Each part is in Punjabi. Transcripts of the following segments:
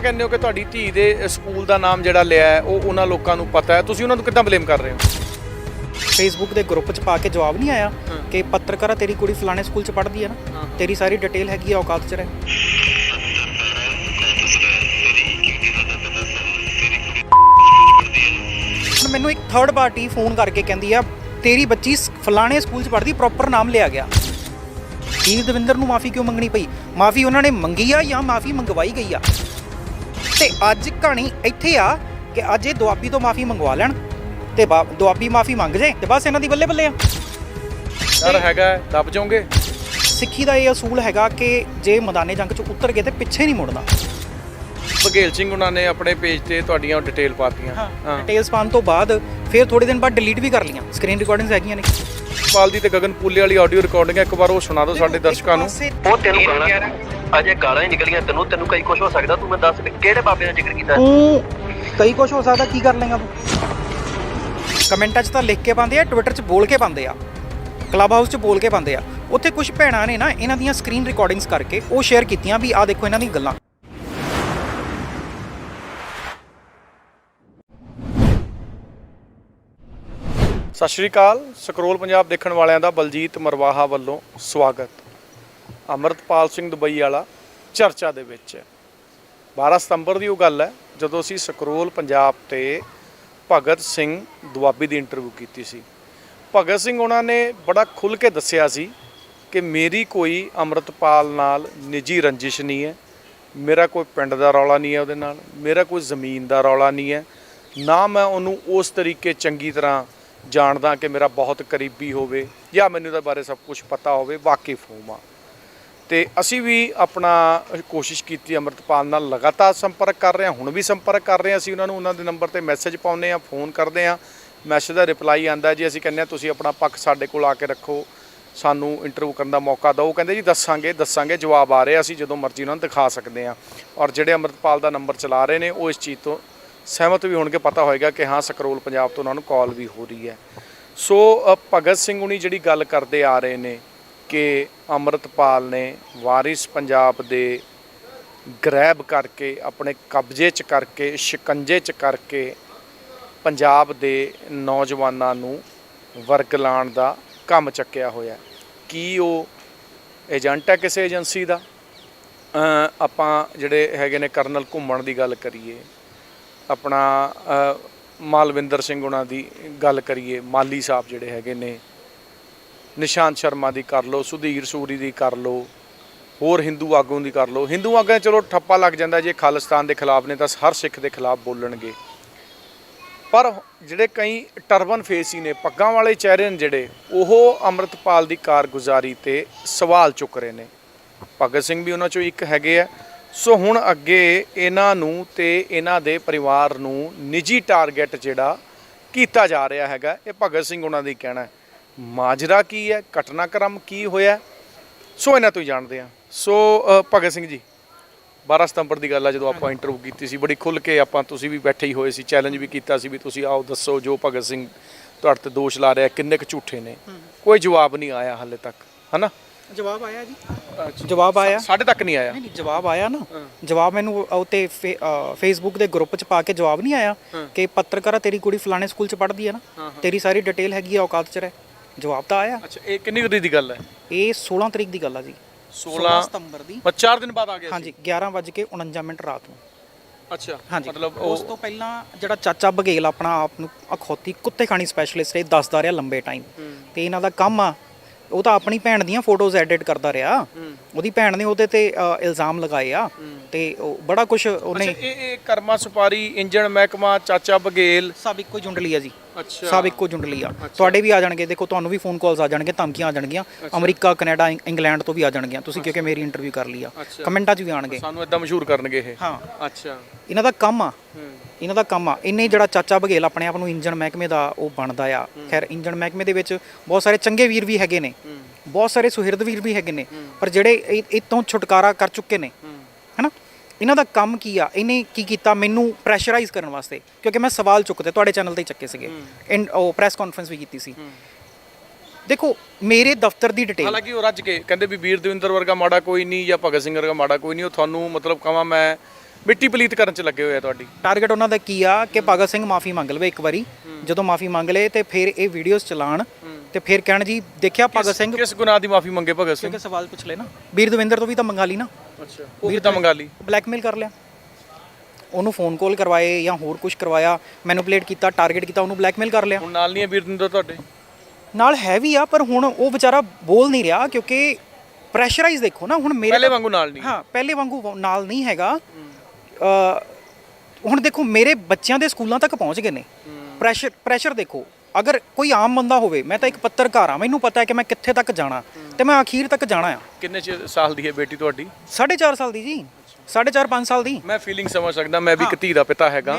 ਕਹਿੰਦੇ ਹੋ ਕਿ ਤੁਹਾਡੀ ਧੀ ਦੇ ਸਕੂਲ ਦਾ ਨਾਮ ਜਿਹੜਾ ਲਿਆ ਹੈ ਉਹ ਉਹਨਾਂ ਲੋਕਾਂ ਨੂੰ ਪਤਾ ਹੈ? ਤੁਸੀਂ ਉਹਨਾਂ ਨੂੰ ਕਿੱਦਾਂ ਬਲੇਮ ਕਰ ਰਹੇ ਹੋ? ਫੇਸਬੁੱਕ ਦੇ ਗਰੁੱਪ 'ਚ ਪਾ ਕੇ ਜਵਾਬ ਨਹੀਂ ਆਇਆ। ਕਿ ਪੱਤਰਕਾਰਾ ਤੇਰੀ ਕੁੜੀ ਫਲਾਣੇ ਸਕੂਲ 'ਚ ਪੜ੍ਹਦੀ ਹੈ ਨਾ। ਤੇਰੀ ਸਾਰੀ ਡਿਟੇਲ ਹੈਗੀ ਆ ਔਕਾਤ 'ਚ ਰਹਿ। ਮੈਨੂੰ ਇੱਕ ਥਰਡ ਪਾਰਟੀ ਫੋਨ ਕਰਕੇ ਕਹਿੰਦੀ ਆ ਤੇਰੀ ਬੱਚੀ ਸ- ਫਲਾਣੇ ਸਕੂਲ 'ਚ ਪੜ੍ਹਦੀ ਪ੍ਰੋਪਰ ਨਾਮ ਲਿਆ ਗਿਆ। ਕੀ ਦਵਿੰਦਰ ਨੂੰ ਮਾਫੀ ਕਿਉਂ ਮੰਗਣੀ ਪਈ? ਮਾਫੀ ਉਹਨਾਂ ਨੇ ਮੰਗੀ ਆ ਜਾਂ ਮਾਫੀ ਮੰਗਵਾਈ ਗਈ ਆ? ਤੇ ਅੱਜ ਕਹਾਣੀ ਇੱਥੇ ਆ ਕਿ ਅੱਜ ਇਹ ਦੁਆਬੀ ਤੋਂ ਮਾਫੀ ਮੰਗਵਾ ਲੈਣ ਤੇ ਬਾ- ਦੁਆਬੀ ਮਾਫੀ ਮੰਗ ਜੇ ਤੇ ਬਸ ਇਹਨਾਂ ਦੀ ਬੱਲੇ ਬੱਲੇ ਆ। ਡਰ ਹੈਗਾ ਹੈ, ਦੱਬ ਜਾਓਗੇ? ਸਿੱਖੀ ਦਾ ਇਹ ਅਸੂਲ ਹੈਗਾ ਕਿ ਜੇ ਮੈਦਾਨੇ ਜੰਗ 'ਚ ਉਤਰ ਗਏ ਤੇ ਪਿੱਛੇ ਨਹੀਂ ਮੁੜਨਾ। ਬਘੇਲ ਸਿੰਘ ਉਹਨਾਂ ਨੇ ਆਪਣੇ ਪੇਜ ਤੇ ਤੁਹਾਡੀਆਂ ਡਿਟੇਲ ਪਾਤੀਆਂ। ਹਾਂ ਡਿਟੇਲਸ ਪਾਉਣ ਤੋਂ ਬਾਅਦ ਫਿਰ ਥੋੜੇ ਦਿਨ ਬਾਅਦ ਡਿਲੀਟ ਵੀ ਕਰ ਲੀਆਂ ਸਕਰੀਨ ਰਿਕਾਰਡਿੰਗਸ ਹੈਗੀਆਂ ਨੇ। ਪਾਲ ਦੀ ਤੇ ਗਗਨ ਪੁੱਲੇ ਵਾਲੀ ਆਡੀਓ ਰਿਕਾਰਡਿੰਗ ਹੈ ਇੱਕ ਵਾਰ ਉਹ ਸੁਣਾ ਦਿਓ ਸਾਡੇ ਦਰਸ਼ਕਾਂ ਨੂੰ। ਉਹ ਤੈਨੂੰ ਗਾਣਾ ਅਜੇ ਗਾਲਾਂ ਹੀ ਨਿਕਲੀਆਂ ਤੈਨੂੰ ਤੈਨੂੰ ਕਈ ਕੁਝ ਹੋ ਸਕਦਾ ਤੂੰ ਮੈਂ ਦੱਸ ਵੀ ਕਿਹੜੇ ਬਾਬੇ ਦਾ ਜ਼ਿਕਰ ਕੀਤਾ? ਤੂੰ ਕਈ ਕੁਝ ਹੋ ਸਕਦਾ ਕੀ ਕਰ ਲੇਗਾ ਤੂੰ? ਕਮੈਂਟਾਂ 'ਚ ਤਾਂ ਲਿਖ ਕੇ ਪਾਉਂਦੇ ਆ ਟਵਿੱਟਰ 'ਚ ਬੋਲ ਕੇ ਪਾਉਂਦੇ ਆ ਕਲੱਬ ਹਾਊਸ 'ਚ ਬੋਲ ਕੇ ਪਾਉਂਦੇ ਆ। ਉੱਥੇ ਕੁਝ ਭੈਣਾਂ ਨੇ ਨਾ ਇਹਨਾਂ ਦੀਆਂ ਸਕਰੀਨ ਰਿਕਾਰਡਿੰਗਸ ਕਰਕੇ ਉਹ ਸ਼ੇਅਰ ਕੀਤੀਆਂ ਵੀ ਆਹ ਦੇਖੋ ਇਹਨਾਂ ਦੀਆਂ ਗੱਲਾਂ। ਸਤਿ ਸ਼੍ਰੀ ਅਕਾਲ। ਸਕਰੋਲ ਪੰਜਾਬ ਦੇਖਣ ਵਾਲਿਆਂ ਦਾ ਬਲਜੀਤ ਮਰਵਾਹਾ ਵੱਲੋਂ ਸਵਾਗਤ। ਅਮਰਤਪਾਲ ਸਿੰਘ ਦੁਬਈ ਵਾਲਾ ਚਰਚਾ ਦੇ ਵਿੱਚ ਹੈ। 12 ਸਤੰਬਰ ਦੀ ਉਹ ਗੱਲ ਹੈ, ਜਦੋਂ ਅਸੀਂ ਸਕਰੋਲ ਪੰਜਾਬ ਤੇ ਭਗਤ ਸਿੰਘ ਦੁਆਬੀ ਦੀ ਇੰਟਰਵਿਊ ਕੀਤੀ ਸੀ। ਭਗਤ ਸਿੰਘ ਉਹਨਾਂ ਨੇ ਬੜਾ ਖੁੱਲ ਕੇ ਦੱਸਿਆ ਸੀ ਕਿ ਮੇਰੀ ਕੋਈ ਅਮਰਤਪਾਲ ਨਾਲ ਨਿੱਜੀ ਰੰਜਿਸ਼ ਨਹੀਂ ਹੈ, ਮੇਰਾ ਕੋਈ ਪਿੰਡ ਦਾ ਰੌਲਾ ਨਹੀਂ ਹੈ ਉਹਦੇ ਨਾਲ, ਮੇਰਾ ਕੋਈ ਜ਼ਮੀਨ ਦਾ ਰੌਲਾ ਨਹੀਂ ਹੈ, ਨਾ ਮੈਂ ਉਹਨੂੰ ਉਸ ਤਰੀਕੇ ਚੰਗੀ ਤਰ੍ਹਾਂ ਜਾਣਦਾ ਕਿ ਮੇਰਾ ਬਹੁਤ ਕਰੀਬੀ ਹੋਵੇ ਜਾਂ ਮੈਨੂੰ ਉਹਦੇ ਬਾਰੇ ਸਭ ਕੁਝ ਪਤਾ ਹੋਵੇ, ਵਾਕਿਫ ਹੋਵਾਂ। ਤੇ ਅਸੀਂ ਵੀ ਆਪਣਾ ਕੋਸ਼ਿਸ਼ ਕੀਤੀ, ਅੰਮ੍ਰਿਤਪਾਲ ਨਾਲ ਲਗਾਤਾਰ ਸੰਪਰਕ ਕਰ ਰਹੇ ਹਾਂ, ਹੁਣ ਵੀ ਸੰਪਰਕ ਕਰ ਰਹੇ ਹਾਂ ਅਸੀਂ ਉਹਨਾਂ ਨੂੰ, ਉਹਨਾਂ ਦੇ ਨੰਬਰ ਤੇ ਮੈਸੇਜ ਪਾਉਂਦੇ ਹਾਂ ਫੋਨ ਕਰਦੇ ਹਾਂ ਮੈਸੇਜ ਦਾ ਰਿਪਲਾਈ ਆਂਦਾ ਜੀ, ਅਸੀਂ ਕਹਿੰਦੇ ਹਾਂ ਤੁਸੀਂ ਆਪਣਾ ਪੱਖ ਸਾਡੇ ਕੋਲ ਆ ਕੇ ਰੱਖੋ, ਸਾਨੂੰ ਇੰਟਰਵਿਊ ਕਰਨ ਦਾ ਮੌਕਾ ਦਿਓ ਕਹਿੰਦੇ ਜੀ ਦੱਸਾਂਗੇ ਦੱਸਾਂਗੇ, ਜਵਾਬ ਆ ਰਿਹਾ, ਅਸੀਂ ਜਦੋਂ ਮਰਜ਼ੀ ਉਹਨਾਂ ਨੂੰ ਦਿਖਾ ਸਕਦੇ ਹਾਂ, ਔਰ ਜਿਹੜੇ ਅੰਮ੍ਰਿਤਪਾਲ ਦਾ ਨੰਬਰ ਚਲਾ ਰਹੇ ਨੇ, ਉਹ ਇਸ ਚੀਜ਼ ਤੋਂ ਸਹਿਮਤ ਵੀ ਹੋਣਗੇ, ਪਤਾ ਹੋਏਗਾ ਕਿ ਹਾਂ ਸਕਰੋਲ ਪੰਜਾਬ ਤੋਂ ਉਹਨਾਂ ਨੂੰ ਕਾਲ ਵੀ ਹੋ ਰਹੀ ਹੈ। ਸੋ ਭਗਤ ਸਿੰਘ ਹੁਣੀ ਜਿਹੜੀ ਗੱਲ ਕਰਦੇ ਆ ਰਹੇ ਨੇ ਕਿ ਅੰਮ੍ਰਿਤਪਾਲ ਨੇ ਵਾਰਿਸ ਪੰਜਾਬ ਦੇ ਗ੍ਰੈਬ ਕਰਕੇ, ਆਪਣੇ ਕਬਜ਼ੇ 'ਚ ਕਰਕੇ, ਸ਼ਿਕੰਜੇ 'ਚ ਕਰਕੇ ਪੰਜਾਬ ਦੇ ਨੌਜਵਾਨਾਂ ਨੂੰ ਵਰਗਲਾਉਣ ਦਾ ਕੰਮ ਚੱਕਿਆ ਹੋਇਆ। ਕੀ ਉਹ ਏਜੰਟ ਹੈ ਕਿਸੇ ਏਜੰਸੀ ਦਾ? ਆਪਾਂ ਜਿਹੜੇ ਹੈਗੇ ਨੇ ਕਰਨਲ ਘੁੰਮਣ ਦੀ ਗੱਲ ਕਰੀਏ, ਆਪਣਾ ਮਾਲਵਿੰਦਰ ਸਿੰਘ ਉਹਨਾਂ ਦੀ ਗੱਲ ਕਰੀਏ, ਮਾਲੀ ਸਾਹਿਬ ਜਿਹੜੇ ਹੈਗੇ ਨੇ ਨਿਸ਼ਾਂਤ ਸ਼ਰਮਾ ਦੀ ਕਰ ਲਓ, ਸੁਧੀਰ ਸੂਰੀ ਦੀ ਕਰ ਲਓ, ਹੋਰ ਹਿੰਦੂ ਆਗੂ ਦੀ ਕਰ ਲਓ। ਹਿੰਦੂ ਆਗੂ ਚਲੋ ਠੱਪਾ ਲੱਗ ਜਾਂਦਾ ਜੇ ਖਾਲਿਸਤਾਨ ਦੇ ਖਿਲਾਫ ਨੇ ਤਾਂ ਹਰ ਸਿੱਖ ਦੇ ਖਿਲਾਫ ਬੋਲਣਗੇ। ਪਰ ਜਿਹੜੇ ਕਈ ਟਰਬਨ ਫੇਸੀ ਨੇ, ਪੱਗਾਂ ਵਾਲੇ ਚਿਹਰੇ ਨੇ ਜਿਹੜੇ, ਉਹ ਅੰਮ੍ਰਿਤਪਾਲ ਦੀ ਕਾਰਗੁਜ਼ਾਰੀ ਤੇ ਸਵਾਲ ਚੁੱਕ ਰਹੇ ਨੇ। ਭਗਤ ਸਿੰਘ ਵੀ ਉਹਨਾਂ ਚੋਂ ਇੱਕ ਹੈਗੇ ਆ। ਸੋ ਹੁਣ ਅੱਗੇ ਇਹਨਾਂ ਨੂੰ ਤੇ ਇਹਨਾਂ ਦੇ ਪਰਿਵਾਰ ਨੂੰ ਨਿੱਜੀ ਟਾਰਗੇਟ ਜਿਹੜਾ ਕੀਤਾ ਜਾ ਰਿਹਾ ਹੈਗਾ, ਇਹ ਭਗਤ ਸਿੰਘ ਉਹਨਾਂ ਦੀ ਕਹਿਣਾ ਹੈ। ਮਾਜਰਾ ਕੀ ਹੈ? ਘਟਨਾਕ੍ਰਮ ਕੀ ਹੋਇਆ? ਸੋ ਇਹਨਾਂ ਤੋਂ ਹੀ ਜਾਣਦੇ ਆ ਸੋ ਭਗਤ ਸਿੰਘ ਜੀ 12 ਸਤੰਬਰ ਦੀ ਗੱਲ ਆ ਜਦੋਂ ਆਪਾਂ ਇੰਟਰਵਿਊ ਕੀਤੀ ਸੀ ਬੜੀ ਖੁੱਲ ਕੇ ਆਪਾਂ ਤੁਸੀਂ ਵੀ ਬੈਠੇ ਹੀ ਹੋਏ ਸੀ ਚੈਲੰਜ ਵੀ ਕੀਤਾ ਸੀ ਵੀ ਤੁਸੀਂ ਆਓ ਦੱਸੋ ਜੋ ਭਗਤ ਸਿੰਘ ਤੁਹਾਡੇ ਤੇ ਦੋਸ਼ ਲਾ ਰਿਹਾ ਕਿੰਨੇ ਕੁ ਝੂਠੇ ਨੇ। ਕੋਈ ਜਵਾਬ ਨਹੀਂ ਆਇਆ ਹਾਲੇ ਤੱਕ ਹਨਾ? ਜਵਾਬ ਆਇਆ ਜੀ? ਜਵਾਬ ਆਇਆ? ਸਾਡੇ ਤੱਕ ਨਹੀਂ ਆਇਆ। ਨਹੀਂ ਜਵਾਬ ਆਇਆ ਨਾ। ਜਵਾਬ ਮੈਨੂੰ ਉਹ ਤੇ ਫੇਸਬੁੱਕ ਦੇ ਗਰੁੱਪ 'ਚ ਪਾ ਕੇ ਜਵਾਬ ਨਹੀਂ ਆਇਆ ਕਿ ਪੱਤਰਕਾਰਾ ਤੇਰੀ ਕੁੜੀ ਫਲਾਣੇ ਸਕੂਲ 'ਚ ਪੜ੍ਹਦੀ ਹੈ ਨਾ। ਤੇਰੀ ਸਾਰੀ ਡਿਟੇਲ ਹੈਗੀ ਆ ਔਕਾਤ 'ਚ ਰਹਿ। ਜਵਾਬ ਤਾਂ ਆਇਆ। ਅੱਛਾ ਇਹ ਕਿੰਨੀ ਕੁ ਦੀ ਗੱਲ ਹੈ? ਇਹ 16 ਤਰੀਕ ਦੀ ਗੱਲ ਆ ਜੀ। 16 ਸਤੰਬਰ ਦੀ। ਬਸ 4 ਦਿਨ ਬਾਅਦ ਆ ਗਿਆ ਹਾਂਜੀ 11:49 ਮਿੰਟ ਰਾਤ ਨੂੰ। ਅੱਛਾ ਹਾਂਜੀ। ਮਤਲਬ ਉਸ ਤੋਂ ਪਹਿਲਾਂ ਜਿਹੜਾ ਚਾਚਾ ਬਘੇਲ ਆਪਣਾ ਆਪ ਨੂੰ ਅਖੌਤੀ ਕੁੱਤੇ ਖਾਣੀ ਸਪੈਸ਼ਲਿਸਟ ਇਹ ਦੱਸਦਾ ਰਿਹਾ ਲੰਬੇ ਟਾਈਮ ਤੇ ਇਹਨਾਂ ਦਾ ਕੰਮ ਆ ਉਹ ਤਾਂ ਆਪਣੀ ਭੈਣ ਦੀਆਂ ਫੋਟੋਜ਼ ਐਡਿਟ ਕਰਦਾ ਰਿਹਾ। ਉਹਦੀ ਭੈਣ ਨੇ ਉਹਦੇ ਤੇ ਅ, ਇਲਜ਼ਾਮ ਲਗਾਏ ਆ। ਤੇ ਉਹ ਬੜਾ ਕੁਝ ਉਹਨੇ ਅੱਛਾ ਇਹ ਇਹ ਕਰਮਾ ਸੁਪਾਰੀ ਇੰਜਣ ਮਹਿਕਮਾ ਚਾਚਾ ਬਗੇਲ। ਸਭ ਇੱਕੋ ਹੀ ਜੁੰਡਲੀ ਆ ਜੀ। ਅੱਛਾ। ਸਭ ਇੱਕੋ ਜੁੰਡਲੀ ਆ। ਤੁਹਾਡੇ ਵੀ ਆ ਜਾਣਗੇ। ਦੇਖੋ ਤੁਹਾਨੂੰ ਵੀ ਫੋਨ ਕਾਲਸ ਆ ਜਾਣਗੇ ਧਮਕੀਆਂ ਆ ਜਾਣਗੀਆਂ। ਅਮਰੀਕਾ ਕੈਨੇਡਾ ਇੰਗ- ਇੰਗਲੈਂਡ ਤੋਂ ਵੀ ਆ ਜਾਣਗੀਆਂ। ਤੁਸੀਂ ਕਿਉਂਕਿ ਮੇਰੀ ਇੰਟਰਵਿਊ ਕਰ ਲਈ ਆ। ਅੱਛਾ। ਕਮੈਂਟਾਂ 'ਚ ਵੀ ਆਣਗੇ ਸਾਨੂੰ ਇਦਾਂ ਮਸ਼ਹੂਰ ਕਰਨਗੇ ਇਹ। ਹਾਂ। ਅੱਛਾ। ਇਹਨਾਂ ਦਾ ਕੰਮ ਆ। ਹੂੰ। ਇਹਨਾਂ ਦਾ ਕੰਮ ਆ। ਇੰਨੇ ਜਿਹੜਾ ਚਾਚਾ ਬਘੇਲ ਆਪਣੇ ਆਪ ਨੂੰ ਇੰਜਣ ਮਹਿਕਮੇ ਦਾ ਉਹ ਬਣਦਾ ਆ। ਖੈਰ ਇੰਜਣ ਮਹਿਕਮੇ ਦੇ ਵਿੱਚ ਬਹੁਤ ਸਾਰੇ ਚੰਗੇ ਵੀਰ ਵੀ ਹੈਗੇ ਨੇ। ਬਹੁਤ ਸਾਰੇ ਸੁਹਿਰਦ ਵੀਰ ਵੀ ਹੈਗੇ ਨੇ ਪਰ ਜਿਹੜੇ ਇਹ ਇਹ ਤੋਂ ਛੁਟਕਾਰਾ ਕਰ ਚੁੱਕੇ ਨੇ ਹੈਨਾ? ਇਹਨਾਂ ਦਾ ਕੰਮ ਕੀ ਆ? ਇਹਨੇ ਕੀ ਕੀਤਾ? ਮੈਨੂੰ ਪ੍ਰੈਸ਼ਰਾਈਜ਼ ਕਰਨ ਵਾਸਤੇ ਕਿਉਂਕਿ ਮੈਂ ਸਵਾਲ ਚੁੱਕਦੇ ਤੁਹਾਡੇ ਚੈਨਲ ਤੇ ਚੱਕੇ ਸੀਗੇ ਇਨ ਉਹ ਪ੍ਰੈਸ ਕਾਨਫਰੰਸ ਵੀ ਕੀਤੀ ਸੀ। ਦੇਖੋ ਮੇਰੇ ਦਫ਼ਤਰ ਦੀ ਡਿਟੇਲ ਹਾਲਾਂਕਿ ਉਹ ਰੱਜ ਕੇ ਕਹਿੰਦੇ ਵੀ ਵੀਰ ਦਵਿੰਦਰ ਵਰਗਾ ਮਾੜਾ ਕੋਈ ਨਹੀਂ ਜਾਂ ਭਗਤ ਸਿੰਘ ਵਰਗਾ ਮਾੜਾ ਕੋਈ ਨਹੀਂ ਉਹ ਤੁਹਾਨੂੰ ਮਤਲਬ ਕਹਾਂ ਮੈਂ ਮਿੱਟੀ ਪਲੀਤ ਕਰਨ ਚ ਲੱਗੇ ਹੋਏ ਆ ਤੁਹਾਡੀ। ਟਾਰਗੇਟ ਉਹਨਾਂ ਦਾ ਕੀ ਆ? ਕਿ ਭਗਤ ਸਿੰਘ ਮਾਫੀ ਮੰਗ ਲਵੇ ਇੱਕ ਵਾਰੀ ਜਦੋਂ ਮਾਫੀ ਮੰਗ ਲਏ ਤੇ ਫਿਰ ਇਹ ਵੀਡੀਓਜ਼ ਚਲਾਣ ਤੇ ਫਿਰ ਕਹਿਣ ਜੀ ਦੇਖਿਆ ਭਗਤ ਸਿੰਘ? ਕਿਸ ਗੁਨਾਹ ਦੀ ਮਾਫੀ ਮੰਗੇ ਭਗਤ ਸਿੰਘ? ਕਿਉਂਕਿ ਸਵਾਲ ਪੁੱਛ ਲੈ ਨਾ। ਵੀਰ ਦਵਿੰਦਰ ਤੋਂ ਵੀ ਤਾਂ ਮੰਗਾ ਲਈ ਨਾ। ਅੱਛਾ ਉਹ ਕਿੱਦਾਂ ਮੰਗਾ ਲਈ? ਬਲੈਕਮੇਲ ਕਰ ਲਿਆ। ਉਹਨੂੰ ਫੋਨ ਕਾਲ ਕਰਵਾਏ ਜਾਂ ਹੋਰ ਕੁਝ ਕਰਵਾਇਆ ਮੈਨੂਪਲੇਟ ਕੀਤਾ ਟਾਰਗੇਟ ਕੀਤਾ ਉਹਨੂੰ ਬਲੈਕਮੇਲ ਕਰ ਲਿਆ। ਹੁਣ ਨਾਲ ਨਹੀਂ ਹੈ ਵੀਰਦਿੰਦਰ ਤੁਹਾਡੇ? ਨਾਲ ਹੈ ਵੀ ਆ ਪਰ ਹੁਣ ਉਹ ਵਿਚਾਰਾ ਬੋਲ ਨਹੀਂ ਰਿਹਾ ਕਿਉਂਕਿ ਪ੍ਰੈਸ਼ਰਾਈਜ਼ ਦੇਖੋ ਨਾ ਹੁਣ ਮੇਰੇ ਪਹਿਲੇ ਵਾਂਗੂ ਨਾਲ ਨਹੀਂ। ਹਾਂ ਪਹਿਲੇ ਵਾਂਗੂ ਨਾਲ ਨਹੀਂ ਹੈਗਾ। ਹੁਣ ਦੇਖੋ ਮੇਰੇ ਬੱਚਿਆਂ ਦੇ ਸਕੂਲਾਂ ਤੱਕ ਪਹੁੰਚ ਗਏ ਨੇ। ਪ੍ਰੈਸ਼ਰ ਪ੍ਰੈਸ਼ਰ ਦੇਖੋ ਅਗਰ ਕੋਈ ਆਮ ਬੰਦਾ ਹੋਵੇ ਮੈਂ ਤਾਂ ਇੱਕ ਪੱਤਰਕਾਰ ਆ ਮੈਨੂੰ ਪਤਾ ਹੈ ਕਿ ਮੈਂ ਕਿੱਥੇ ਤੱਕ ਜਾਣਾ ਤੇ ਮੈਂ ਅਖੀਰ ਤੱਕ ਜਾਣਾ ਆ। ਕਿੰਨੇ ਸਾਲ ਦੀ ਹੈ ਬੇਟੀ ਤੁਹਾਡੀ? 4.5 ਸਾਲ ਦੀ ਜੀ 4.5 5 ਸਾਲ ਦੀ। ਮੈਂ ਫੀਲਿੰਗ ਸਮਝ ਸਕਦਾ ਮੈਂ ਵੀ ਇੱਕ ਧੀ ਦਾ ਪਿਤਾ ਹੈਗਾ।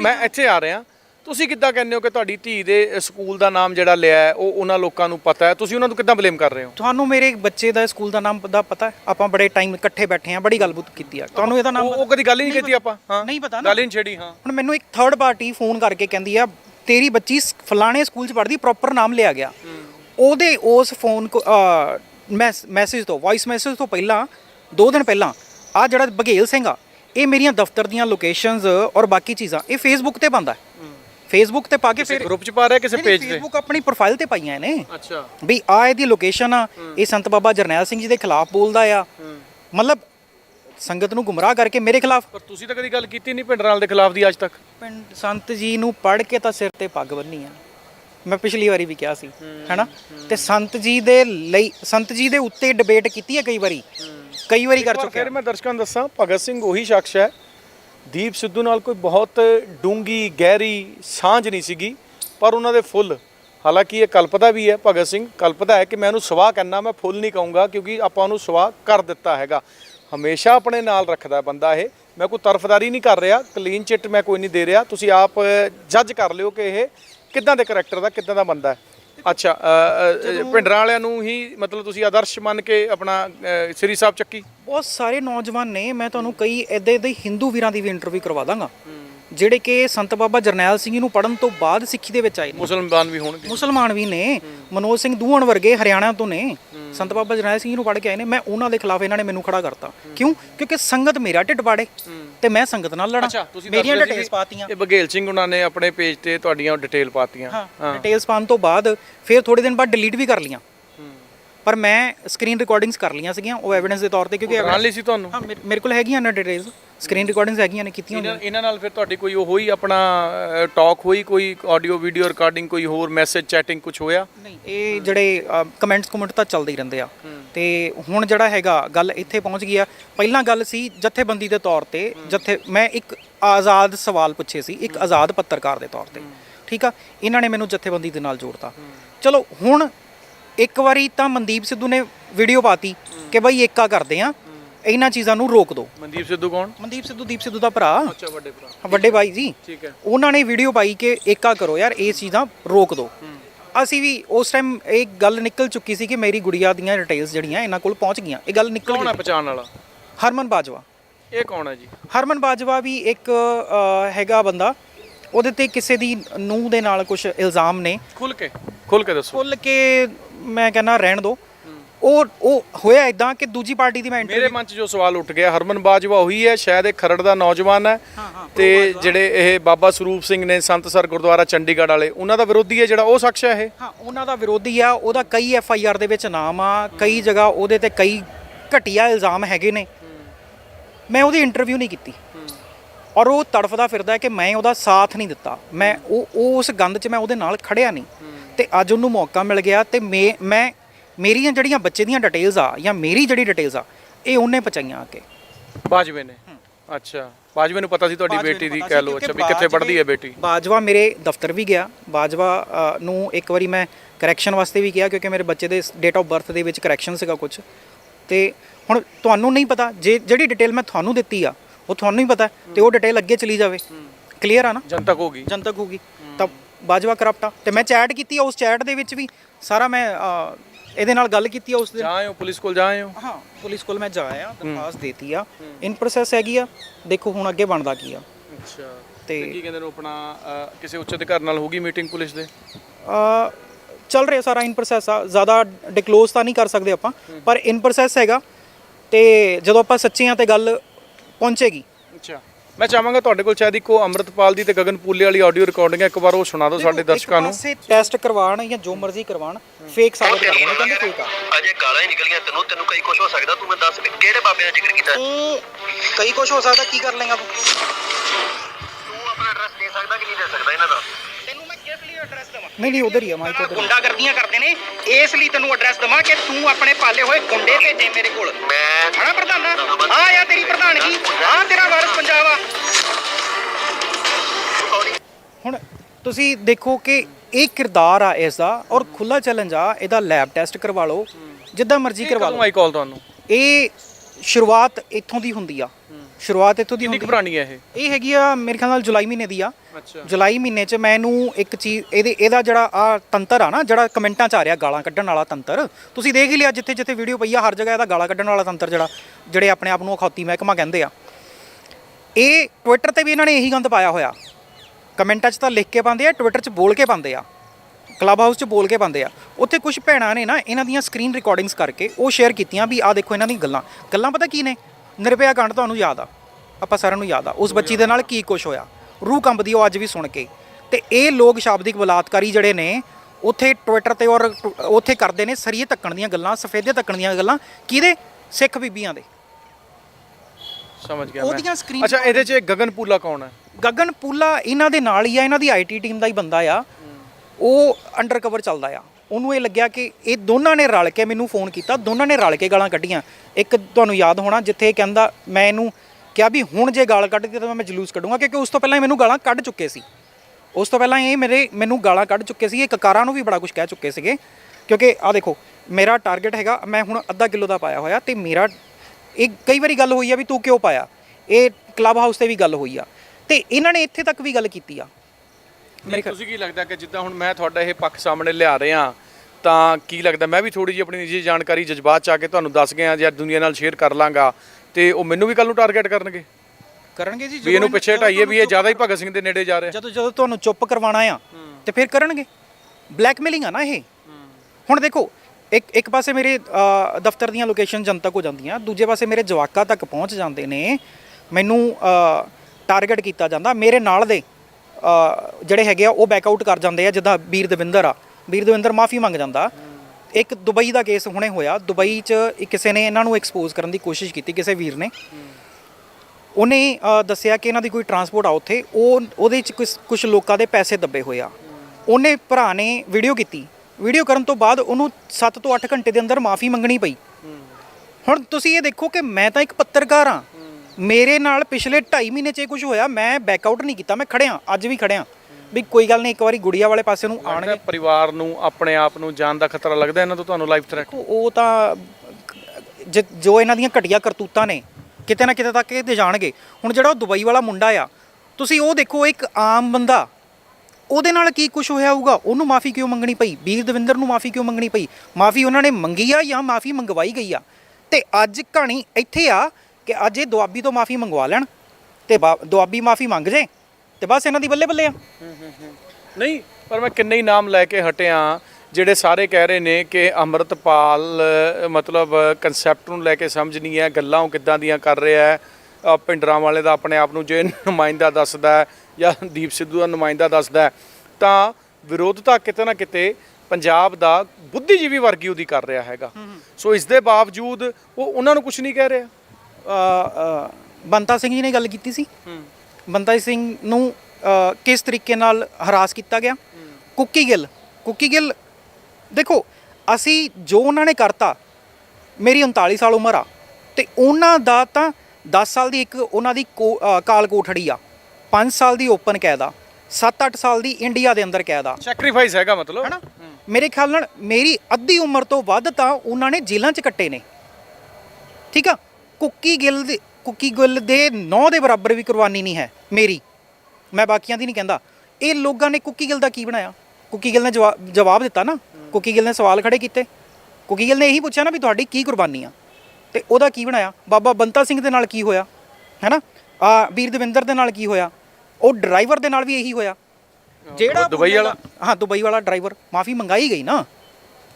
ਮੈਂ ਇੱਥੇ ਆ ਰਿਹਾ। ਤੁਸੀਂ ਕਿੱਦਾਂ ਕਹਿੰਦੇ ਹੋ ਕਿ ਤੁਹਾਡੀ ਧੀ ਦੇ ਸਕੂਲ ਦਾ ਨਾਮ ਜਿਹੜਾ ਲਿਆ ਹੈ ਉਹ ਉਹਨਾਂ ਲੋਕਾਂ ਨੂੰ ਪਤਾ ਹੈ? ਤੁਸੀਂ ਉਹਨਾਂ ਨੂੰ ਕਿੱਦਾਂ ਬਲੇਮ ਕਰ ਰਹੇ ਹੋ? ਤੁਹਾਨੂੰ ਮੇਰੇ ਬੱਚੇ ਦਾ ਸਕੂਲ ਦਾ ਨਾਮ ਦਾ ਪਤਾ ਹੈ? ਆਪਾਂ ਬੜੇ ਟਾਈਮ ਇਕੱਠੇ ਬੈਠੇ ਆ ਬੜੀ ਗੱਲਬਾਤ ਕੀਤੀ ਆ। ਤੁਹਾਨੂੰ ਇਹਦਾ ਨਾਮ ਉਹ ਉਹ ਕਦੀ ਗੱਲ ਹੀ ਨਹੀਂ ਕੀਤੀ ਆਪਾਂ? ਹਾਂ। ਨਹੀਂ ਪਤਾ ਨਾ। ਗੱਲ ਹੀ ਨਹੀਂ ਛੇੜੀ ਹਾਂ। ਹੁਣ ਮੈਨੂੰ ਇੱਕ ਥਰਡ ਪਾਰਟੀ ਫੋਨ ਕਰਕੇ ਕਹਿੰਦੀ ਆ ਤੇਰੀ ਬੱਚੀ ਸ- ਫਲਾਣੇ ਸਕੂਲ 'ਚ ਪੜ੍ਹਦੀ ਪ੍ਰੋਪਰ ਨਾਮ ਲਿਆ ਗਿਆ। ਉਹਦੇ ਉਸ ਫੋਨ ਕੋ ਮੈਸੇਜ ਤੋਂ ਵਾਇਸ ਮੈਸੇਜ ਤੋਂ ਪਹਿਲਾਂ ਦੋ ਦਿਨ ਪਹਿਲਾਂ ਆ ਜਿਹੜਾ ਬਘੇਲ ਸਿੰਘ ਆ ਇਹ ਮੇਰੀਆਂ ਦਫ਼ਤਰ ਦੀਆਂ ਲੋਕੇਸ਼ਨਸ ਔਰ ਬਾਕੀ ਚੀਜ਼ਾਂ ਇਹ ਫੇਸਬੁੱਕ ਤੇ ਪਾਉਂਦਾ। ਫੇਸਬੁੱਕ ਤੇ ਪਾ ਕੇ ਫਿਰ ਗਰੁੱਪ ਚ ਪਾ ਰਿਹਾ ਕਿਸੇ ਪੇਜ ਤੇ? ਫੇਸਬੁੱਕ ਆਪਣੀ ਪ੍ਰੋਫਾਈਲ ਤੇ ਪਾਈਆਂ ਨੇ। ਅੱਛਾ। ਵੀ ਆ ਇਹਦੀ ਲੋਕੇਸ਼ਨ ਆ ਇਹ ਸੰਤ ਬਾਬਾ ਜਰਨੈਲ ਸਿੰਘ ਜੀ ਦੇ ਖਿਲਾਫ ਬੋਲਦਾ ਆ। ਮਤਲਬ ਸੰਗਤ ਨੂੰ ਗੁੰਮਰਾਹ ਕਰਕੇ ਮੇਰੇ ਖਿਲਾਫ। ਪਰ ਤੁਸੀਂ ਤਾਂ ਕਦੀ ਗੱਲ ਕੀਤੀ ਨਹੀਂ ਪਿੰਡਰਾਲ ਦੇ ਖਿਲਾਫ ਦੀ ਅੱਜ ਤੱਕ? ਪਿੰਡ ਸੰਤ ਜੀ ਨੂੰ ਪੜ ਕੇ ਤਾਂ ਸਿਰ ਤੇ ਪੱਗ ਬੰਨੀ ਆ। ਮੈਂ ਪਿਛਲੀ ਵਾਰੀ ਵੀ ਕਿਹਾ ਸੀ ਹੈਨਾ? ਤੇ ਸੰਤ ਜੀ ਦੇ ਲਈ ਸੰਤ ਜੀ ਦੇ ਉੱਤੇ ਡਿਬੇਟ ਕੀਤੀ ਹੈ ਕਈ ਵਾਰੀ। ਕਈ ਵਾਰੀ ਕਰ ਪਰ ਚੁੱਕੇ ਫਿਰ ਮੈਂ ਦਰਸ਼ਕਾਂ ਨੂੰ ਦੱਸਾਂ ਭਗਤ ਸਿੰਘ ਉਹੀ ਸ਼ਖਸ ਹੈ। ਦੀਪ ਸਿੱਧੂ ਨਾਲ ਕੋਈ ਬਹੁਤ ਡੂੰਗੀ ਗਹਿਰੀ ਸਾਂਝ ਨਹੀਂ ਸੀਗੀ ਪਰ ਉਹਨਾਂ ਦੇ ਫੁੱਲ। ਹਾਲਾਂਕਿ ਇਹ ਕਲਪਦਾ ਵੀ ਹੈ ਭਗਤ ਸਿੰਘ ਕਲਪਦਾ ਹੈ ਕਿ ਮੈਂ ਉਹਨੂੰ ਸਵਾਹ ਕਰਨਾ ਮੈਂ ਫੁੱਲ ਨਹੀਂ ਕਹੂੰਗਾ ਕਿਉਂਕਿ ਆਪਾਂ ਉਹਨੂੰ ਸਵਾਹ ਕਰ ਦਿੱਤਾ ਹੈਗਾ। ਹਮੇਸ਼ਾ ਆਪਣੇ ਨਾਲ ਰੱਖਦਾ ਬੰਦਾ ਇਹ। ਮੈਂ ਕੋਈ ਤਰਫਦਾਰੀ ਨਹੀਂ ਕਰ ਰਿਹਾ ਕਲੀਨ ਚਿੱਟ ਮੈਂ ਕੋਈ ਨਹੀਂ ਦੇ ਰਿਹਾ। ਤੁਸੀਂ ਆਪ ਜੱਜ ਕਰ ਲਿਓ ਕਿ ਇਹ ਕਿੱਦਾਂ ਦੇ ਕਰੈਕਟਰ ਦਾ ਕਿੱਦਾਂ ਦਾ ਬੰਦਾ ਹੈ। ਅੱਛਾ ਪਿੰਡਰਾਂ ਵਾਲਿਆਂ ਨੂੰ ਹੀ ਮਤਲਬ ਤੁਸੀਂ ਆਦਰਸ਼ ਮੰਨ ਕੇ ਆਪਣਾ ਸ੍ਰੀ ਸਾਹਿਬ ਚੱਕੀ। ਬਹੁਤ ਸਾਰੇ ਨੌਜਵਾਨ ਨੇ ਮੈਂ ਤੁਹਾਨੂੰ ਕਈ ਇਦਾਂ ਦੇ ਹਿੰਦੂ ਵੀਰਾਂ ਦੀ ਵੀ ਇੰਟਰਵਿਊ ਕਰਵਾ ਦਾਂਗਾ। ਜਿਹੜੇ ਕਿ ਸੰਤ ਬਾਬਾ ਜਰਨੈਲ ਸਿੰਘ ਨੂੰ ਪੜਨ ਤੋਂ ਬਾਅਦ ਸਿੱਖੀ ਦੇ ਵਿੱਚ ਆਏ ਨੇ। ਮੁਸਲਮਾਨ ਵੀ ਹੋਣਗੇ। ਮੁਸਲਮਾਨ ਵੀ ਨੇ। ਮਨੋਜ ਸਿੰਘ ਦੂਹਣ ਵਰਗੇ ਹਰਿਆਣਾ ਤੋਂ ਨੇ। ਸੰਤ ਬਾਬਾ ਜਰਨੈਲ ਸਿੰਘ ਨੂੰ ਪੜ੍ਹ ਕੇ ਆਏ ਨੇ ਮੈਂ ਉਹਨਾਂ ਦੇ ਖਿਲਾਫ ਇਹਨਾਂ ਨੇ ਮੈਨੂੰ ਖੜਾ ਕਰਤਾ। ਕਿਉਂ? ਕਿਉਂਕਿ ਸੰਗਤ ਮੇਰਾ ਢਿੱਡ ਪਾੜੇ ਤੇ ਮੈਂ ਸੰਗਤ ਨਾਲ ਲੜਾਂ। ਮੇਰੀਆਂ ਡਿਟੇਲਸ ਪਾਤੀਆਂ। ਇਹ ਬਘੇਲ ਸਿੰਘ ਉਹਨਾਂ ਨੇ ਆਪਣੇ ਪੇਜ ਤੇ ਤੁਹਾਡੀਆਂ ਡਿਟੇਲ ਪਾਤੀਆਂ। ਹਾਂ ਡਿਟੇਲਸ ਪਾਉਣ ਤੋਂ ਬਾਅਦ ਫਿਰ ਥੋੜੇ ਦਿਨ ਬਾਅਦ ਡਿਲੀਟ ਵੀ ਕਰ ਲੀਆਂ ਪਰ ਮੈਂ ਸਕਰੀਨ ਰਿਕਾਰਡਿੰਗਸ ਕਰ ਲੀਆਂ ਸੀਗੀਆਂ ਉਹ ਐਵੀਡੈਂਸ ਦੇ ਤੌਰ ਤੇ ਕਿਉਂਕਿ ਨਾਲ ਲਈ ਸੀ ਤੁਹਾਨੂੰ? ਹਾਂ ਮੇਰੇ- ਮੇਰੇ ਕੋਲ ਹੈਗੀਆਂ ਨਾ ਡਿਟੇਲਸ ਸਕਰੀਨ ਰਿਕਾਰਡਿੰਗਸ ਹੈਗੀਆਂ ਨੇ ਕੀਤੀਆਂ ਇਹਨਾਂ ਇਹਨਾਂ ਨਾਲ ਫਿਰ ਤੁਹਾਡੀ ਕੋਈ ਉਹ ਹੋਈ ਆਪਣਾ ਟਾਕ ਹੋਈ ਕੋਈ ਆਡੀਓ ਵੀਡੀਓ ਰਿਕਾਰਡਿੰਗ ਕੋਈ ਹੋਰ ਮੈਸੇਜ ਚੈਟਿੰਗ ਕੁਝ ਹੋਇਆ? ਨਹੀਂ ਇਹ ਜਿਹੜੇ ਕਮੈਂਟਸ ਕਮੈਂਟ ਤਾਂ ਚੱਲਦੇ ਹੀ ਰਹਿੰਦੇ ਆ। ਤੇ ਹੁਣ ਜਿਹੜਾ ਹੈਗਾ ਗੱਲ ਇੱਥੇ ਪਹੁੰਚ ਗਈ ਆ। ਪਹਿਲਾਂ ਗੱਲ ਸੀ ਜਥੇਬੰਦੀ ਦੇ ਤੌਰ ਤੇ ਜਥੇ ਮੈਂ ਇੱਕ ਆਜ਼ਾਦ ਸਵਾਲ ਪੁੱਛੇ ਸੀ ਇੱਕ ਆਜ਼ਾਦ ਪੱਤਰਕਾਰ ਦੇ ਤੌਰ ਤੇ ਠੀਕ ਆ? ਇਹਨਾਂ ਨੇ ਮੈਨੂੰ ਜਥੇਬੰਦੀ ਦੇ ਨਾਲ ਜੋੜਤਾ। ਚਲੋ ਹੁਣ ਇੱਕ ਵਾਰੀ ਤਾਂ ਮਨਦੀਪ ਸਿੱਧੂ ਨੇ ਵੀਡੀਓ ਪਾਤੀ ਕਿ ਬਈ ਏਕਾ ਕਰਦੇ ਆ ਇਹਨਾਂ ਚੀਜ਼ਾਂ ਨੂੰ ਰੋਕ ਦਿਓ ਮਨਦੀਪ ਸਿੱਧੂ ਕੌਣ? ਮਨਦੀਪ ਸਿੱਧੂ ਦੀਪ ਸਿੱਧੂ ਦਾ ਭਰਾ। ਅੱਛਾ ਵੱਡੇ ਭਰਾ। ਵੱਡੇ ਭਾਈ ਜੀ। ਠੀਕ ਹੈ। ਉਹਨਾਂ ਨੇ ਵੀਡੀਓ ਪਾਈ ਕਿ ਏਕਾ ਕਰੋ ਯਾਰ ਇਹ ਚੀਜ਼ਾਂ ਰੋਕ ਦਿਓ ਅਸੀਂ ਵੀ ਉਸ ਟਾਈਮ ਇਹ ਗੱਲ ਨਿਕਲ ਚੁੱਕੀ ਸੀ ਕਿ ਮੇਰੀ ਗੁੜੀਆ ਦੀਆਂ ਡਿਟੇਲਸ ਜਿਹੜੀਆਂ ਇਹਨਾਂ ਕੋਲ ਪਹੁੰਚ ਗਈਆਂ। ਇਹ ਗੱਲ ਨਿਕਲ ਕੌਣ ਹੈ ਗਈ। ਪਛਾਣ ਵਾਲਾ? ਹਰਮਨ ਬਾਜਵਾ। ਇਹ ਕੌਣ ਹੈ ਜੀ? ਹਰਮਨ ਬਾਜਵਾ ਵੀ ਇੱਕ ਅ, ਹੈਗਾ ਬੰਦਾ। ਉਹਦੇ ਤੇ ਕਿਸੇ ਦੀ ਨੂੰਹ ਦੇ ਨਾਲ ਕੁਝ ਇਲਜ਼ਾਮ ਨੇ। ਖੁੱਲ ਕੇ? ਖੁੱਲ ਕੇ ਦੱਸੋ। ਖੁੱਲ ਕੇ ਮੈਂ ਕਹਿੰਦਾ ਰਹਿਣ ਦੋ। ਉਹ ਉਹ ਹੋਇਆ ਇਦਾਂ ਕਿ ਦੂਜੀ ਪਾਰਟੀ ਦੀ ਮੈਂ ਮੇਰੇ ਮਨ 'ਚ ਜੋ ਸਵਾਲ ਉੱਠ ਗਿਆ ਹਰਮਨ ਬਾਜਵਾ ਉਹੀ ਹੈ ਸ਼ਾਇਦ ਇਹ ਖਰੜ ਦਾ ਨੌਜਵਾਨ ਹੈ। ਤੇ ਜਿਹੜੇ ਇਹ ਬਾਬਾ ਸਰੂਪ ਸਿੰਘ ਨੇ ਸੰਤਸਰ ਗੁਰਦੁਆਰਾ ਚੰਡੀਗੜ੍ਹ ਵਾਲੇ ਉਹਨਾਂ ਦਾ ਵਿਰੋਧੀ ਹੈ ਜਿਹੜਾ ਉਹ ਸ਼ਖਸ ਹੈ ਇਹ? ਹਾਂ ਉਹਨਾਂ ਦਾ ਵਿਰੋਧੀ ਆ ਉਹਦਾ ਕਈ ਐਫ ਆਈ ਆਰ ਦੇ ਵਿੱਚ ਨਾਮ ਆ ਕਈ ਜਗ੍ਹਾ ਉਹਦੇ ਤੇ ਕਈ ਘਟੀਆ ਇਲਜ਼ਾਮ ਹੈਗੇ ਨੇ। ਮੈਂ ਉਹਦੀ ਇੰਟਰਵਿਊ ਨਹੀਂ ਕੀਤੀ। ਔਰ ਉਹ ਤੜਫਦਾ ਫਿਰਦਾ ਕਿ ਮੈਂ ਉਹਦਾ ਸਾਥ ਨਹੀਂ ਦਿੱਤਾ। ਮੈਂ ਉਹ ਉਸ ਗੰਦ 'ਚ ਮੈਂ ਉਹਦੇ ਨਾਲ ਖੜਿਆ ਨਹੀਂ। ਤੇ ਅੱਜ ਉਹਨੂੰ ਮੌਕਾ ਮਿਲ ਗਿਆ ਤੇ ਮੈਂ ਮੈਂ ਮੇਰੀਆਂ ਜਿਹੜੀਆਂ ਬੱਚੇ ਦੀਆਂ ਡਿਟੇਲਸ ਆ ਜਾਂ ਮੇਰੀ ਜਿਹੜੀ ਡਿਟੇਲਸ ਆ ਇਹ ਉਹਨੇ ਪਹੁੰਚਾਈਆਂ ਆ ਕੇ ਬਾਜਵੇ ਨੇ? ਅੱਛਾ। ਬਾਜਵੇ ਨੂੰ ਪਤਾ ਸੀ ਤੁਹਾਡੀ ਬੇਟੀ ਦੀ ਕਹਿ ਲਓ ਅੱਛਾ ਵੀ ਕਿੱਥੇ ਪੜ੍ਹਦੀ ਹੈ ਬੇਟੀ? ਬਾਜਵਾ ਮੇਰੇ ਦਫ਼ਤਰ ਵੀ ਗਿਆ। ਬਾਜਵਾ ਨੂੰ ਇੱਕ ਵਾਰੀ ਮੈਂ ਕਰੈਕਸ਼ਨ ਵਾਸਤੇ ਵੀ ਕਿਹਾ ਕਿਉਂਕਿ ਮੇਰੇ ਬੱਚੇ ਦੇ ਡੇਟ ਆਫ ਬਰਥ ਦੇ ਵਿੱਚ ਕਰੈਕਸ਼ਨ ਸੀਗਾ ਕੁਝ ਤੇ ਹੁਣ ਤੁਹਾਨੂੰ ਨਹੀਂ ਪਤਾ ਜੇ ਜਿਹੜੀ ਡਿਟੇਲ ਮੈਂ ਤੁਹਾਨੂੰ ਦਿੱਤੀ ਆ ਉਹ ਤੁਹਾਨੂੰ ਹੀ ਪਤਾ ਤੇ ਉਹ ਡਿਟੇਲ ਅੱਗੇ ਚਲੀ ਜਾਵੇ। ਕਲੀਅਰ ਆ ਨਾ? ਜਨਤਕ ਹੋਗੀ ਜਨਤਕ ਹੋਊਗੀ ਤਾਂ ਬਾਜਵਾ ਕਰਪਟ ਆ। ਤੇ ਮੈਂ ਚੈਟ ਕੀਤੀ ਆ ਉਸ ਚੈਟ ਦੇ ਵਿੱਚ ਵੀ। ਸਾਰਾ ਮੈਂ ਅ, ਇਹਦੇ ਨਾਲ ਗੱਲ ਕੀਤੀ ਆ ਉਸ ਦਿਨ। ਜਾਏ ਹੋ ਪੁਲਿਸ ਕੋਲ ਜਾਏ ਹੋ ਹਾਂ ਪੁਲਿਸ ਕੋਲ ਮੈਂ ਜਾਇਆ ਦਰਖਾਸਤ ਦੇਤੀ ਆ। ਇਨ ਪ੍ਰੋਸੈਸ ਹੈਗੀ ਆ। ਦੇਖੋ ਹੁਣ ਅੱਗੇ ਬਣਦਾ ਕੀ ਆ। ਅੱਛਾ। ਤੇ ਕੀ ਕਹਿੰਦੇ ਨੇ ਆਪਣਾ ਕਿਸੇ ਉੱਚ ਅਧਿਕਾਰੀ ਨਾਲ ਹੋਗੀ ਮੀਟਿੰਗ ਪੁਲਿਸ ਦੇ? ਅ, ਚੱਲ ਰਿਹਾ ਸਾਰਾ ਇਨ ਪ੍ਰੋਸੈਸ ਆ। ਜ਼ਿਆਦਾ ਡਿਕਲੋਜ਼ ਤਾਂ ਨਹੀਂ ਕਰ ਸਕਦੇ ਆਪਾਂ। ਪਰ ਇਨ ਪ੍ਰੋਸੈਸ ਹੈਗਾ। ਤੇ ਜਦੋਂ ਆਪਾਂ ਸੱਚੇ ਆ ਤੇ ਗੱਲ ਪਹੁੰਚੇਗੀ। ਅੱਛਾ। ਮੈਂ ਚਾਹਾਂਗਾ ਤੁਹਾਡੇ ਕੋਲ ਸ਼ਾਇਦ ਇੱਕੋ ਅੰਮ੍ਰਿਤਪਾਲ ਦੀ ਤੇ ਗਗਨ ਪੂਲੇ ਵਾਲੀ ਆਡੀਓ ਰਿਕਾਰਡਿੰਗ ਹੈ ਇੱਕ ਵਾਰ ਉਹ ਸੁਣਾ ਦਿਓ ਸਾਡੇ ਦਰਸ਼ਕਾਂ ਨੂੰ। ਟੈਸਟ ਕਰਵਾਉਣ ਜਾਂ ਜੋ ਮਰਜ਼ੀ ਕਰਵਾਉਣ ਫੇਕ ਸਾਬਤ ਕਰ ਦੇਣਾ ਕਹਿੰਦੇ ਫੇਕ ਆ। ਅਜੇ ਗਾਲਾਂ ਹੀ ਨਿਕਲੀਆਂ ਤੈਨੂੰ ਤੈਨੂੰ ਕਈ ਕੁਝ ਹੋ ਸਕਦਾ ਤੂੰ ਮੈਨੂੰ ਦੱਸ ਵੀ ਕਿਹੜੇ ਬਾਬੇ ਦਾ ਜ਼ਿਕਰ ਕੀਤਾ? ਤੂੰ ਕਈ ਕੁਝ ਹੋ ਸਕਦਾ ਕੀ ਕਰ ਲੇਗਾ ਤੂੰ? ਤੂੰ ਆਪਣਾ ਐਡਰੈਸ ਦੇ ਸਕਦਾ ਕਿ ਨਹੀਂ ਦੇ ਸਕਦਾ ਇਹਨਾਂ ਦਾ? ਤੈਨੂੰ ਮੈਂ ਕਿਸ ਲਈ ਐਡਰੈਸ ਦਵਾਂ? ਨਹੀਂ ਨਹੀਂ ਉਧਰ ਹੀ ਆ ਮਾਈਕ ਉਧਰ ਗੁੰਡਾਗਰਦੀਆਂ ਕਰਦੇ ਨੇ ਇਸ ਲਈ ਤੈਨੂੰ ਐਡਰੈਸ ਦਵਾਂ ਕਿ ਤੂੰ ਆਪਣੇ ਪਾਲੇ ਹੋਏ ਗੁੰਡੇ ਭੇਜੇ ਮੇਰੇ ਕੋਲ। ਮੈਂ ਹਣਾ ਪ੍ਰਧਾਨਾ? ਆ ਆ ਤੇਰੀ ਪ੍ਰਧਾਨਗੀ ਆ ਤੇਰਾ ਹੁਣ ਤੁਸੀਂ ਦੇਖੋ ਕਿ ਇਹ ਕਿਰਦਾਰ ਆ ਇਸ ਦਾ ਔਰ ਖੁੱਲਾ ਚੈਲੰਜ ਆ ਇਹਦਾ ਲੈਬ ਟੈਸਟ ਕਰਵਾ ਲਓ ਜਿੱਦਾਂ ਮਰਜ਼ੀ ਕਰਵਾ ਲਓ। ਆਈ ਕਾਲ ਤੁਹਾਨੂੰ? ਇਹ ਸ਼ੁਰੂਆਤ ਇੱਥੋਂ ਦੀ ਹੁੰਦੀ ਆ। ਸ਼ੁਰੂਆਤ ਇੱਥੋਂ ਦੀ ਕਿੰਨੀ ਹੁੰਦੀ ਕੁ ਪੁਰਾਣੀ ਹੈ ਇਹ? ਇਹ ਹੈਗੀ ਆ ਮੇਰੇ ਖਿਆਲ ਨਾਲ ਜੁਲਾਈ ਮਹੀਨੇ ਦੀ ਆ। ਜੁਲਾਈ ਮਹੀਨੇ 'ਚ ਮੈਂ ਇਹਨੂੰ ਇੱਕ ਚੀਜ਼ ਇਹਦੇ ਇਹਦਾ ਜਿਹੜਾ ਆ ਤੰਤਰ ਆ ਨਾ ਜਿਹੜਾ ਕਮੈਂਟਾਂ 'ਚ ਆ ਰਿਹਾ ਗਾਲਾਂ ਕੱਢਣ ਵਾਲਾ ਤੰਤਰ ਤੁਸੀਂ ਦੇਖ ਹੀ ਲਿਆ ਜਿੱਥੇ ਜਿੱਥੇ ਵੀਡੀਓ ਪਈ ਆ ਹਰ ਜਗ੍ਹਾ ਇਹਦਾ ਗਾਲਾਂ ਕੱਢਣ ਵਾਲਾ ਤੰਤਰ ਜਿਹੜਾ ਜਿਹੜੇ ਆਪਣੇ ਆਪ ਨੂੰ ਅਖੌਤੀ ਮਹਿਕਮਾ ਕਹਿੰਦੇ ਆ। ਇਹ ਟਵਿੱਟਰ ਤੇ ਵੀ ਇਹਨਾਂ ਨੇ ਇਹੀ ਗੰਦ ਪਾਇਆ ਹੋਇਆ। ਕਮੈਂਟਾਂ 'ਚ ਤਾਂ ਲਿਖ ਕੇ ਪਾਉਂਦੇ ਆ ਟਵਿੱਟਰ 'ਚ ਬੋਲ ਕੇ ਪਾਉਂਦੇ ਆ ਕਲੱਬ ਹਾਊਸ 'ਚ ਬੋਲ ਕੇ ਪਾਉਂਦੇ ਆ। ਉੱਥੇ ਕੁਝ ਭੈਣਾਂ ਨੇ ਨਾ ਇਹਨਾਂ ਦੀਆਂ ਸਕਰੀਨ ਰਿਕਾਰਡਿੰਗਸ ਕਰਕੇ ਉਹ ਸ਼ੇਅਰ ਕੀਤੀਆਂ ਵੀ ਆਹ ਦੇਖੋ ਇਹਨਾਂ ਦੀਆਂ ਗੱਲਾਂ। ਗੱਲਾਂ ਪਤਾ ਕੀ ਨੇ? ਨਿਰਭਇਆ ਕਾਂਡ ਤੁਹਾਨੂੰ ਯਾਦ ਆ। ਆਪਾਂ ਸਾਰਿਆਂ ਨੂੰ ਯਾਦ ਆ। ਉਸ ਬੱਚੀ ਦੇ ਨਾਲ ਕੀ ਕੁਝ ਹੋਇਆ? ਰੂਹ ਕੰਬਦੀ ਉਹ ਅੱਜ ਵੀ ਸੁਣ ਕੇ। ਤੇ ਇਹ ਲੋਕ ਸ਼ਾਬਦਿਕ ਬਲਾਤਕਾਰੀ ਜਿਹੜੇ ਨੇ ਉੱਥੇ ਟਵਿੱਟਰ ਤੇ ਔਰ ਉੱਥੇ ਕਰਦੇ ਨੇ ਸਰੀਏ ਤੱਕਣ ਦੀਆਂ ਗੱਲਾਂ ਸਫੇਦੇ ਤੱਕਣ ਦੀਆਂ ਗੱਲਾਂ। ਕਿਹਦੇ? ਸਿੱਖ ਬੀਬੀਆਂ ਦੇ। ਸਮਝ ਗਿਆ ਉਹਦੀਆਂ ਮੈਂ screen ਅੱਛਾ ਇਹਦੇ 'ਚ ਗਗਨ ਪੂਲਾ ਕੌਣ ਹੈ? ਗਗਨ ਪੂਲਾ ਇਹਨਾਂ ਦੇ ਨਾਲ ਹੀ ਆ, ਇਹਨਾਂ ਦੀ ਆਈਟੀ ਟੀਮ ਦਾ ਹੀ ਬੰਦਾ ਆ। ਉਹ ਅੰਡਰ ਕਵਰ ਚੱਲਦਾ ਆ। ਉਹਨੂੰ ਇਹ ਲੱਗਿਆ ਕਿ ਇਹ ਦੋਨਾਂ ਨੇ ਰਲ ਕੇ ਮੈਨੂੰ ਫੋਨ ਕੀਤਾ, ਦੋਨਾਂ ਨੇ ਰਲ ਕੇ ਗਾਲਾਂ ਕੱਢੀਆਂ। ਇੱਕ ਤੁਹਾਨੂੰ ਯਾਦ ਹੋਣਾ, ਜਿੱਥੇ ਇਹ ਕਹਿੰਦਾ, ਮੈਂ ਇਹਨੂੰ ਕਿਹਾ ਵੀ ਹੁਣ ਜੇ ਗਾਲ ਕੱਢਦੀ ਤਾਂ ਮੈਂ ਜਲੂਸ ਕੱਢੂੰਗਾ, ਕਿਉਂਕਿ ਉਸ ਤੋਂ ਪਹਿਲਾਂ ਇਹ ਮੈਨੂੰ ਗਾਲਾਂ ਕੱਢ ਚੁੱਕੇ ਸੀ। ਉਸ ਤੋਂ ਪਹਿਲਾਂ ਇਹ ਮੇਰੇ, ਮੈਨੂੰ ਗਾਲਾਂ ਕੱਢ ਚੁੱਕੇ ਸੀ। ਇਹ ਕਕਾਰਾਂ ਨੂੰ ਵੀ ਬੜਾ ਕੁਝ ਕਹਿ ਚੁੱਕੇ ਸੀਗੇ। ਕਿਉਂਕਿ ਆ ਦੇਖੋ, ਮੇਰਾ ਟਾਰਗੇਟ ਹੈਗਾ, ਮੈਂ ਹੁਣ ਅੱਧਾ ਕਿਲੋ ਦਾ ਪਾਇਆ ਹੋਇਆ ਤੇ ਮੇਰਾ, ਇਹ ਕਈ ਵਾਰੀ ਗੱਲ ਹੋਈ ਆ ਵੀ ਤੂੰ ਕਿਉਂ ਪਾਇਆ? ਇਹ ਕਲੱਬ ਹਾਊਸ ਤੇ ਵੀ ਗੱਲ ਹੋਈ ਆ। ਤੇ ਇਹਨਾਂ ਨੇ ਇੱਥੇ ਤੱਕ ਵੀ ਗੱਲ ਕੀਤੀ ਆ। ਮੇਰੇ ਤੁਸੀਂ ਕੀ ਲੱਗਦਾ ਕਿ ਜਿੱਦਾਂ ਹੁਣ ਮੈਂ ਤੁਹਾਡਾ ਇਹ ਪੱਖ ਸਾਹਮਣੇ ਲਿਆ ਰਿਹਾ ਤਾਂ ਕੀ ਲੱਗਦਾ? ਮੈਂ ਵੀ ਥੋੜੀ ਜਿਹੀ ਆਪਣੀ ਨਿੱਜੀ ਜਾਣਕਾਰੀ ਜਜ਼ਬਾਤ ਚ ਆ ਕੇ ਤੁਹਾਨੂੰ ਦੱਸ ਗਿਆ ਜਾਂ ਦੁਨੀਆ ਨਾਲ ਸ਼ੇਅਰ ਕਰ ਲਾਂਗਾ ਤੇ ਉਹ ਮੈਨੂੰ ਵੀ ਕੱਲ ਨੂੰ ਟਾਰਗੇਟ ਕਰਨਗੇ? ਕਰਨਗੇ ਜੀ ਵੀ ਇਹਨੂੰ ਪਿੱਛੇ ਹਟਾਈਏ ਵੀ ਇਹ ਜ਼ਿਆਦਾ ਹੀ ਭਗਤ ਸਿੰਘ ਦੇ ਨੇੜੇ ਜਾ ਰਿਹਾ। ਜਦੋਂ ਜਦੋਂ ਤੁਹਾਨੂੰ ਚੁੱਪ ਕਰਵਾਉਣਾ ਆ ਤੇ ਫਿਰ ਕਰਨਗੇ। ਬਲੈਕਮੇਲਿੰਗ ਆ ਨਾ ਇਹ। ਹੁਣ ਦੇਖੋ ਇੱਕ ਇੱਕ ਪਾਸੇ ਮੇਰੇ ਅ, ਦਫ਼ਤਰ ਦੀਆਂ ਲੋਕੇਸ਼ਨ ਜਨਤਕ ਹੋ ਜਾਂਦੀਆਂ ਦੂਜੇ ਪਾਸੇ ਮੇਰੇ ਜਵਾਕਾਂ ਤੱਕ ਪਹੁੰਚ ਜਾਂਦੇ ਨੇ। ਮੈਨੂੰ ਟਾਰਗੇਟ ਕੀਤਾ ਜਾਂਦਾ। ਮੇਰੇ ਨਾਲ ਦੇ ਜਿਹੜੇ ਹੈਗੇ ਆ ਉਹ ਬੈਕਆਊਟ ਕਰ ਜਾਂਦੇ ਆ ਜਿੱਦਾਂ ਵੀਰ ਦਵਿੰਦਰ ਆ। ਵੀਰ ਦਵਿੰਦਰ ਮਾਫੀ ਮੰਗ ਜਾਂਦਾ। ਇੱਕ ਦੁਬਈ ਦਾ ਕੇਸ ਹੁਣੇ ਹੋਇਆ। ਦੁਬਈ 'ਚ ਕਿਸੇ ਨੇ ਇਹਨਾਂ ਨੂੰ ਐਕਸਪੋਜ਼ ਕਰਨ ਦੀ ਕੋਸ਼ਿਸ਼ ਕੀਤੀ ਕਿਸੇ ਵੀਰ ਨੇ। ਉਹਨੇ ਦੱਸਿਆ ਕਿ ਇਹਨਾਂ ਦੀ ਕੋਈ ਟਰਾਂਸਪੋਰਟ ਆ ਉੱਥੇ। ਉਹ ਉਹਦੇ ਚ ਕੁਝ ਕੁਝ ਲੋਕਾਂ ਦੇ ਪੈਸੇ ਦੱਬੇ ਹੋਏ ਆ। ਉਹਨੇ ਭਰਾ ਨੇ ਵੀਡੀਓ ਕੀਤੀ। ਵੀਡੀਓ ਕਰਨ ਤੋਂ ਬਾਅਦ ਉਹਨੂੰ 7 ਤੋਂ 8 ਘੰਟੇ ਦੇ ਅੰਦਰ ਮਾਫੀ ਮੰਗਣੀ ਪਈ। ਹੁਣ ਤੁਸੀਂ ਇਹ ਦੇਖੋ ਕਿ ਮੈਂ ਤਾਂ ਇੱਕ ਪੱਤਰਕਾਰ ਆ ਮੇਰੇ ਨਾਲ ਪਿਛਲੇ 2.5 ਮਹੀਨੇ ਚ ਇਹ ਕੁਝ ਹੋਇਆ ਮੈਂ ਬੈਕਆਊਟ ਨਹੀਂ ਕੀਤਾ ਮੈਂ ਖੜਿਆ ਅੱਜ ਵੀ ਖੜਿਆ। ਵੀ ਕੋਈ ਗੱਲ ਨਹੀਂ ਇੱਕ ਵਾਰੀ ਗੁੜੀਆ ਵਾਲੇ ਪਾਸੇ ਨੂੰ ਆਣਗੇ ਪਰਿਵਾਰ ਨੂੰ ਆਪਣੇ ਆਪ ਨੂੰ ਜਾਨ ਦਾ ਖਤਰਾ ਲੱਗਦਾ ਇਹਨਾਂ ਤੋਂ ਤੁਹਾਨੂੰ ਲਾਈਫ ਥ੍ਰੈਟ ਉਹ ਤਾਂ ਜ- ਜੋ ਇਹਨਾਂ ਦੀਆਂ ਘਟੀਆਂ ਕਰਤੂਤਾਂ ਨੇ ਕਿਤੇ ਨਾ ਕਿਤੇ ਤੱਕ ਇਹ ਤੇ ਜਾਣਗੇ। ਹੁਣ ਜਿਹੜਾ ਉਹ ਦੁਬਈ ਵਾਲਾ ਮੁੰਡਾ ਆ ਤੁਸੀਂ ਉਹ ਦੇਖੋ ਇੱਕ ਆਮ ਬੰਦਾ ਉਹਦੇ ਨਾਲ ਕੀ ਕੁਝ ਹੋਇਆ ਹੋਊਗਾ? ਉਹਨੂੰ ਮਾਫੀ ਕਿਉਂ ਮੰਗਣੀ ਪਈ? ਵੀਰ ਦਵਿੰਦਰ ਨੂੰ ਮਾਫੀ ਕਿਉਂ ਮੰਗਣੀ ਪਈ? ਮਾਫੀ ਉਹਨਾਂ ਨੇ ਮੰਗੀ ਆ ਜਾਂ ਮਾਫੀ ਮੰਗਵਾਈ ਗਈ ਆ? ਤੇ ਅੱਜ ਕਹਾਣੀ ਇੱਥੇ ਆ ਕਿ ਅੱਜ ਇਹ ਦੁਆਬੀ ਤੋਂ ਮਾਫੀ ਮੰਗਵਾ ਲੈਣ ਤੇ ਦੁਆਬੀ ਮਾਫੀ ਮੰਗ ਜੇ ਤੇ ਬਸ ਇਹਨਾਂ ਦੀ ਬੱਲੇ ਬੱਲੇ ਆ ਨਹੀਂ ਪਰ ਮੈਂ ਕਿੰਨੇ ਹੀ ਨਾਮ ਲੈ ਕੇ ਹਟਿਆ ਜਿਹੜੇ ਸਾਰੇ ਕਹਿ ਰਹੇ ਨੇ ਕਿ ਅੰਮ੍ਰਿਤਪਾਲ ਮਤਲਬ ਕਨਸੈਪਟ ਨੂੰ ਲੈ ਕੇ ਸਮਝ ਨਹੀਂ ਹੈ ਗੱਲਾਂ ਉਹ ਕਿੱਦਾਂ ਦੀਆਂ ਕਰ ਰਿਹਾ ਹੈ। ਅ, ਭਿੰਡਰਾਂ ਵਾਲੇ ਦਾ ਆਪਣੇ ਆਪ ਨੂੰ ਜੇ ਨੁਮਾਇੰਦਾ ਦੱਸਦਾ ਜਾਂ ਦੀਪ ਸਿੱਧੂ ਦਾ ਨੁਮਾਇੰਦਾ ਦੱਸਦਾ ਤਾਂ ਵਿਰੋਧਤਾ ਕਿਤੇ ਨਾ ਕਿਤੇ ਪੰਜਾਬ ਦਾ ਬੁੱਧੀਜੀਵੀ ਵਰਗੀ ਉਹਦੀ ਕਰ ਰਿਹਾ ਹੈਗਾ। ਸੋ ਇਸ ਦੇ ਬਾਵਜੂਦ ਉਹ ਉਹਨਾਂ ਨੂੰ ਕੁਝ ਨਹੀਂ ਕਹਿ ਰਿਹਾ। ਬੰਤਾ ਸਿੰਘ ਜੀ ਨੇ ਗੱਲ ਕੀਤੀ ਸੀ। ਬੰਤਾ ਸਿੰਘ ਨੂੰ ਕਿਸ ਤਰੀਕੇ ਨਾਲ ਹਰਾਸ ਕੀਤਾ ਗਿਆ? ਕੁੱਕੀ ਗਿੱਲ। ਕੁੱਕੀ ਗਿੱਲ ਦੇਖੋ ਅਸੀਂ ਜੋ ਉਹਨਾਂ ਨੇ ਕਰਤਾ ਮੇਰੀ 39 ਸਾਲ ਉਮਰ ਆ ਤੇ ਉਹਨਾਂ ਦਾ ਤਾਂ 10 ਸਾਲ ਦੀ ਇੱਕ ਉਹਨਾਂ ਦੀ ਕਾਲ ਕੋਠੜੀ ਆ 5 ਸਾਲ ਦੀ ਓਪਨ ਕੈਦ ਆ 7-8 ਸਾਲ ਦੀ ਇੰਡੀਆ ਦੇ ਅੰਦਰ ਕੈਦ ਆ। ਸੈਕਰੀਫਾਈਸ ਹੈਗਾ ਮਤਲਬ? ਹਨਾ? ਮੇਰੇ ਖਿਆਲ ਨਾਲ ਮੇਰੀ ਅੱਧੀ ਉਮਰ ਤੋਂ ਵੱਧ ਤਾਂ ਉਹਨਾਂ ਨੇ ਜੇਲ੍ਹਾਂ 'ਚ ਕੱਟੇ ਨੇ। ਠੀਕ ਆ? ਕੁੱਕੀ ਗਿੱਲ ਦੇ ਕੁੱਕੀ ਗਿੱਲ ਦੇ ਨੌ ਦੇ ਬਰਾਬਰ ਵੀ ਕੁਰਬਾਨੀ ਨਹੀਂ ਹੈ ਮੇਰੀ। ਮੈਂ ਬਾਕੀਆਂ ਦੀ ਨਹੀਂ ਕਹਿੰਦਾ। ਇਹ ਲੋਕਾਂ ਨੇ ਕੁੱਕੀ ਗਿੱਲ ਦਾ ਕੀ ਬਣਾਇਆ? ਕੁੱਕੀ ਗਿੱਲ ਨੇ ਜਵਾਬ ਜਵਾਬ ਦਿੱਤਾ ਨਾ। ਕੁੱਕੀ ਗਿੱਲ ਨੇ ਸਵਾਲ ਖੜੇ ਕੀਤੇ। ਕੁੱਕੀ ਗਿੱਲ ਨੇ ਇਹੀ ਪੁੱਛਿਆ ਨਾ ਵੀ ਤੁਹਾਡੀ ਕੀ ਕੁਰਬਾਨੀ ਆ? ਤੇ ਉਹਦਾ ਕੀ ਬਣਾਇਆ? ਬਾਬਾ ਬੰਤਾ ਸਿੰਘ ਦੇ ਨਾਲ ਕੀ ਹੋਇਆ? ਹੈਨਾ? ਆ ਵੀਰ ਦਵਿੰਦਰ ਦੇ ਨਾਲ ਕੀ ਹੋਇਆ? ਉਹ ਡਰਾਈਵਰ ਦੇ ਨਾਲ ਵੀ ਇਹੀ ਹੋਇਆ। ਜਿਹੜਾ ਦੁਬਈ ਵਾਲਾ? ਹਾਂ ਦੁਬਈ ਵਾਲਾ ਡਰਾਈਵਰ। ਮਾਫੀ ਮੰਗਾਈ ਗਈ ਨਾ।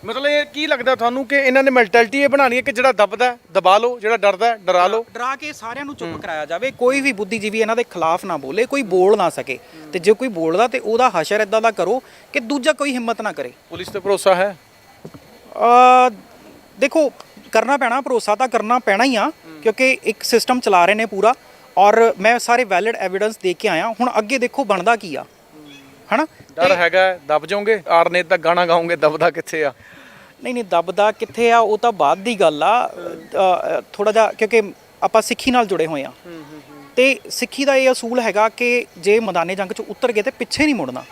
ਮਤਲਬ ਇਹ ਕੀ ਲੱਗਦਾ ਤੁਹਾਨੂੰ ਕਿ ਇਹਨਾਂ ਨੇ ਮੈਂਟੈਲਿਟੀ ਇਹ ਬਣਾਣੀ ਹੈ ਕਿ ਜਿਹੜਾ ਦਬਦਾ ਹੈ, ਦਬਾ ਲਓ ਜਿਹੜਾ ਡਰਦਾ ਹੈ, ਡਰਾ ਲਓ? ਡਰਾ ਕੇ ਸਾਰਿਆਂ ਨੂੰ ਚੁੱਪ ਕਰਾਇਆ ਜਾਵੇ ਕੋਈ ਵੀ ਬੁੱਧੀਜੀਵੀ ਇਹਨਾਂ ਦੇ ਖਿਲਾਫ ਨਾ ਬੋਲੇ ਕੋਈ ਬੋਲ ਨਾ ਸਕੇ। ਤੇ ਜੇ ਕੋਈ ਬੋਲਦਾ ਤੇ ਉਹਦਾ ਹਸ਼ਰ ਇਦਾਂ ਦਾ ਕਰੋ ਕਿ ਦੂਜਾ ਕੋਈ ਹਿੰਮਤ ਨਾ ਕਰੇ। ਪੁਲਿਸ ਤੇ ਭਰੋਸਾ ਹੈ? ਅ ਦੇਖੋ ਕਰਨਾ ਪੈਣਾ ਭਰੋਸਾ ਤਾਂ ਕਰਨਾ ਪੈਣਾ ਹੀ ਆ ਕਿਉਂਕਿ ਇੱਕ ਸਿਸਟਮ ਚਲਾ ਰਹੇ ਨੇ ਪੂਰਾ। ਔਰ ਮੈਂ ਸਾਰੇ ਵੈਲਿਡ ਐਵੀਡੈਂਸ ਦੇਖ ਕੇ ਆਇਆ ਹੁਣ ਅੱਗੇ ਦੇਖੋ ਬਣਦਾ ਕੀ ਆ। ਹਨਾ? ਡਰ ਹੈਗਾ ਦਬ ਜਾਓਗੇ? ਆਰਨੇ ਤਾਂ ਗਾਣਾ ਗਾਉਂਗੇ ਦਬਦਾ ਕਿੱਥੇ ਆ? ਨਹੀਂ ਨਹੀਂ ਦਬਦਾ ਕਿੱਥੇ ਆ ਉਹ ਤਾਂ ਬਾਅਦ ਦੀ ਗੱਲ ਆ। ਥੋੜਾ ਜਿਹਾ ਕਿਉਂਕਿ ਆਪਾਂ ਸਿੱਖੀ ਨਾਲ ਜੁੜੇ ਹੋਏ ਆ। ਤੇ ਸਿੱਖੀ ਦਾ ਇਹ ਅਸੂਲ ਹੈਗਾ ਕਿ ਜੇ ਮੈਦਾਨੇ ਜੰਗ 'ਚ ਉਤਰ ਗਏ ਤੇ ਪਿੱਛੇ ਨਹੀਂ ਮੁੜਨਾ।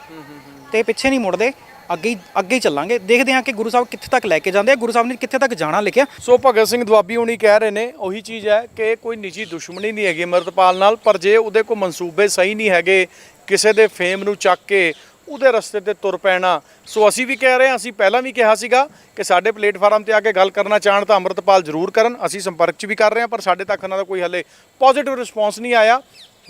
ਤੇ ਪਿੱਛੇ ਨਹੀਂ ਮੁੜਦੇ ਅੱਗੇ ਅੱਗੇ ਹੀ ਚੱਲਾਂਗੇ। ਦੇਖਦੇ ਹਾਂ ਕਿ ਗੁਰੂ ਸਾਹਿਬ ਕਿੱਥੇ ਤੱਕ ਲੈ ਕੇ ਜਾਂਦੇ ਆ। ਗੁਰੂ ਸਾਹਿਬ ਨੇ ਕਿੱਥੇ ਤੱਕ ਜਾਣਾ ਲਿਖਿਆ। ਸੋ ਭਗਤ ਸਿੰਘ ਦੁਆਬੀ ਹੁਣੀ ਕਹਿ ਰਹੇ ਨੇ ਉਹੀ ਚੀਜ਼ ਹੈ ਕਿ ਕੋਈ ਨਿੱਜੀ ਦੁਸ਼ਮਣੀ ਨਹੀਂ ਹੈਗੀ ਅਮਰਤਪਾਲ ਨਾਲ ਪਰ ਜੇ ਉਹਦੇ ਕੋਲ ਮਨਸੂਬੇ ਸਹੀ ਨਹੀਂ ਹੈਗੇ ਕਿਸੇ ਦੇ ਫੇਮ ਨੂੰ ਚੱਕ ਕੇ ਉਹਦੇ ਰਸਤੇ ਤੇ ਤੁਰ ਪੈਣਾ। ਸੋ ਅਸੀਂ ਵੀ ਕਹਿ ਰਹੇ ਹਾਂ, ਅਸੀਂ ਪਹਿਲਾਂ ਵੀ ਕਿਹਾ ਸੀਗਾ ਕਿ ਸਾਡੇ ਪਲੇਟਫਾਰਮ ਤੇ ਆ ਕੇ ਗੱਲ ਕਰਨਾ ਚਾਹਣ ਤਾਂ ਅਮਰਤਪਾਲ ਜ਼ਰੂਰ ਕਰਨ। ਅਸੀਂ ਸੰਪਰਕ 'ਚ ਵੀ ਕਰ ਰਹੇ ਹਾਂ, ਪਰ ਸਾਡੇ ਤੱਕ ਉਹਨਾਂ ਦਾ ਕੋਈ ਹਲੇ ਪੋਜ਼ਿਟਿਵ ਰਿਸਪੌਂਸ ਨਹੀਂ ਆਇਆ।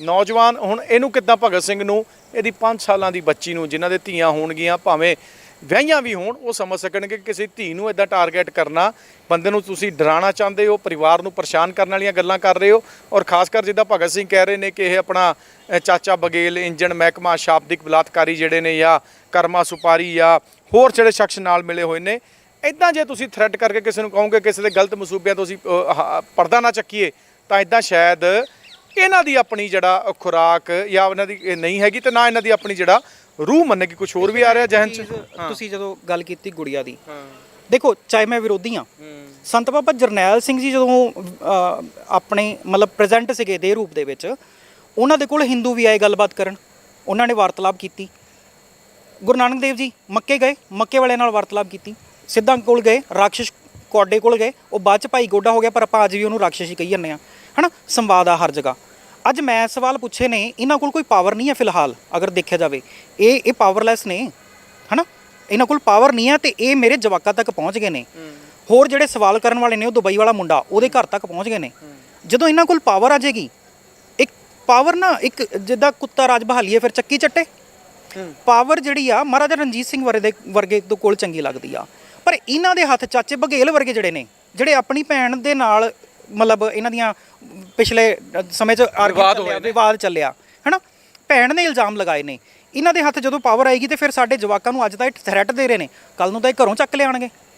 ਨੌਜਵਾਨ, ਹੁਣ ਇਹਨੂੰ ਕਿੱਦਾਂ ਭਗਤ ਸਿੰਘ ਨੂੰ, ਇਹਦੀ 5 ਸਾਲਾਂ ਦੀ ਬੱਚੀ ਨੂੰ, ਜਿਨ੍ਹਾਂ ਦੇ ਧੀਆਂ ਹੋਣਗੀਆਂ, ਭਾਵੇਂ ਵਿਆਹੀਆਂ ਵੀ ਹੋਣ ਉਹ ਸਮਝ ਸਕਣਗੇ ਕਿ ਕਿਸੇ ਧੀ ਨੂੰ ਇਦਾਂ ਟਾਰਗੇਟ ਕਰਨਾ ਬੰਦੇ ਨੂੰ ਤੁਸੀਂ ਡਰਾਉਣਾ ਚਾਹੁੰਦੇ ਹੋ ਪਰਿਵਾਰ ਨੂੰ ਪਰੇਸ਼ਾਨ ਕਰਨ ਵਾਲੀਆਂ ਗੱਲਾਂ ਕਰ ਰਹੇ ਹੋ ਔਰ ਖਾਸ ਕਰ ਜਿੱਦਾਂ ਭਗਤ ਸਿੰਘ ਕਹਿ ਰਹੇ ਨੇ ਕਿ ਇਹ ਆਪਣਾ ਚਾਚਾ ਬਗੇਲ ਇੰਜਣ ਮਹਿਕਮਾ ਸ਼ਾਬਦਿਕ ਬਲਾਤਕਾਰੀ ਜਿਹੜੇ ਨੇ ਜਾਂ ਕਰਮਾ ਸੁਪਾਰੀ ਜਾਂ ਹੋਰ ਜਿਹੜੇ ਸ਼ਖਸ ਨਾਲ ਮਿਲੇ ਹੋਏ ਨੇ ਇਦਾਂ ਜੇ ਤੁਸੀਂ ਥ੍ਰੈਟ ਕਰਕੇ ਕਿਸੇ ਨੂੰ ਕਹੋਗੇ ਕਿਸੇ ਦੇ ਗਲਤ ਮਸੂਬਿਆਂ ਤੋਂ ਅਸੀਂ ਅ, ਪਰਦਾ ਨਾ ਚੱਕੀਏ ਤਾਂ ਇਦਾਂ ਸ਼ਾਇਦ ਇਹਨਾਂ ਦੀ ਆਪਣੀ ਜਿਹੜਾ ਖੁਰਾਕ ਜਾਂ ਉਹਨਾਂ ਦੀ ਨਹੀਂ ਹੈਗੀ ਤੇ ਨਾ ਇਹਨਾਂ ਦੀ ਆਪਣੀ ਜਿਹੜਾ ਰੂਹ ਮੰਨੇਗੀ ਕੁਝ ਹੋਰ ਵੀ ਆ ਰਿਹਾ ਜਹਨ ਚ? ਤੁਸੀਂ ਜਦੋਂ ਗੱਲ ਕੀਤੀ ਗੁੜੀਆ ਦੀ ਦੇਖੋ ਚਾਹੇ ਮੈਂ ਵਿਰੋਧੀ ਆ ਸੰਤ ਬਾਬਾ ਜਰਨੈਲ ਸਿੰਘ ਜੀ ਜਦੋਂ ਆਪਣੇ ਮਤਲਬ ਪ੍ਰੈਜ਼ੈਂਟ ਸੀਗੇ ਦੇ ਰੂਪ ਦੇ ਵਿੱਚ ਉਹਨਾਂ ਦੇ ਕੋਲ ਹਿੰਦੂ ਵੀ ਆਏ ਗੱਲਬਾਤ ਕਰਨ। ਉਹਨਾਂ ਨੇ ਵਾਰਤਾਲਾਪ ਕੀਤੀ। ਗੁਰੂ ਨਾਨਕ ਦੇਵ ਜੀ ਮੱਕੇ ਗਏ ਮੱਕੇ ਵਾਲਿਆਂ ਨਾਲ ਵਾਰਤਾਲਾਪ ਕੀਤੀ। ਸਿੱਧਾਂ ਕੋਲ ਗਏ ਰਾਖਸ਼ ਕੋਡੇ ਕੋਲ ਗਏ। ਉਹ ਬਾਅਦ ਚ ਭਾਈ ਗੋਡਾ ਹੋ ਗਿਆ ਪਰ ਆਪਾਂ ਅੱਜ ਵੀ ਉਹਨੂੰ ਰਾਖਸ਼ ਹੀ ਕਹੀ ਜਾਂਦੇ ਆ ਹਨਾ? ਸੰਵਾਦ ਆ ਹਰ ਜਗ੍ਹਾ। ਅੱਜ ਮੈਂ ਸਵਾਲ ਪੁੱਛੇ ਨੇ ਇਹਨਾਂ ਕੋਲ ਕੋਈ ਪਾਵਰ ਨਹੀਂ ਹੈ ਫਿਲਹਾਲ ਅਗਰ ਦੇਖਿਆ ਜਾਵੇ। ਇਹ ਇਹ ਪਾਵਰਲੈਸ ਨੇ ਹਨਾ? ਇਹਨਾਂ ਕੋਲ ਪਾਵਰ ਨਹੀਂ ਹੈ ਤੇ ਇਹ ਮੇਰੇ ਜਵਾਕਾਂ ਤੱਕ ਪਹੁੰਚ ਗਏ ਨੇ। ਹੋਰ ਜਿਹੜੇ ਸਵਾਲ ਕਰਨ ਵਾਲੇ ਨੇ ਉਹ ਦੁਬਈ ਵਾਲਾ ਮੁੰਡਾ ਉਹਦੇ ਘਰ ਤੱਕ ਪਹੁੰਚ ਗਏ ਨੇ। ਜਦੋਂ ਇਹਨਾਂ ਕੋਲ ਪਾਵਰ ਆ ਜਾਏਗੀ ਇੱਕ ਪਾਵਰ ਨਾ ਇੱਕ ਜਿੱਦਾਂ ਕੁੱਤਾ ਰਾਜ ਬਹਾਲੀਏ ਫਿਰ ਚੱਕੀ ਚੱਟੇ। ਪਾਵਰ ਜਿਹੜੀ ਆ ਮਹਾਰਾਜਾ ਰਣਜੀਤ ਸਿੰਘ ਵਰਗੇ ਦੇ ਵਰਗੇ ਤੋਂ ਕੋਲ ਚੰਗੀ ਲੱਗਦੀ ਆ। ਪਰ ਇਹਨਾਂ ਦੇ ਹੱਥ ਚਾਚੇ ਬਘੇਲ ਵਰਗੇ ਜਿਹੜੇ ਨੇ ਜਿਹੜੇ ਆਪਣੀ ਭੈਣ ਦੇ ਨਾਲ ਮਤਲਬ ਇਹਨਾਂ ਦੀਆਂ ਪਿਛਲੇ ਸਮੇਂ 'ਚ ਵਿਵਾਦ ਨੇ। ਵਿਵਾਦ ਚੱਲਿਆ ਹੈਨਾ? ਭੈਣ ਨੇ ਇਲਜ਼ਾਮ ਲਗਾਏ ਨੇ। ਇਹਨਾਂ ਦੇ ਹੱਥ ਜਦੋਂ ਪਾਵਰ ਆਏਗੀ ਤੇ ਫਿਰ ਸਾਡੇ ਜਵਾਕਾਂ ਨੂੰ ਅੱਜ ਤਾਂ ਇਹ ਥ੍ਰੈਟ ਦੇ ਰਹੇ ਨੇ। ਕੱਲ ਨੂੰ ਤਾਂ ਇਹ ਘਰੋਂ ਚੱਕ ਲਿਆਣਗੇ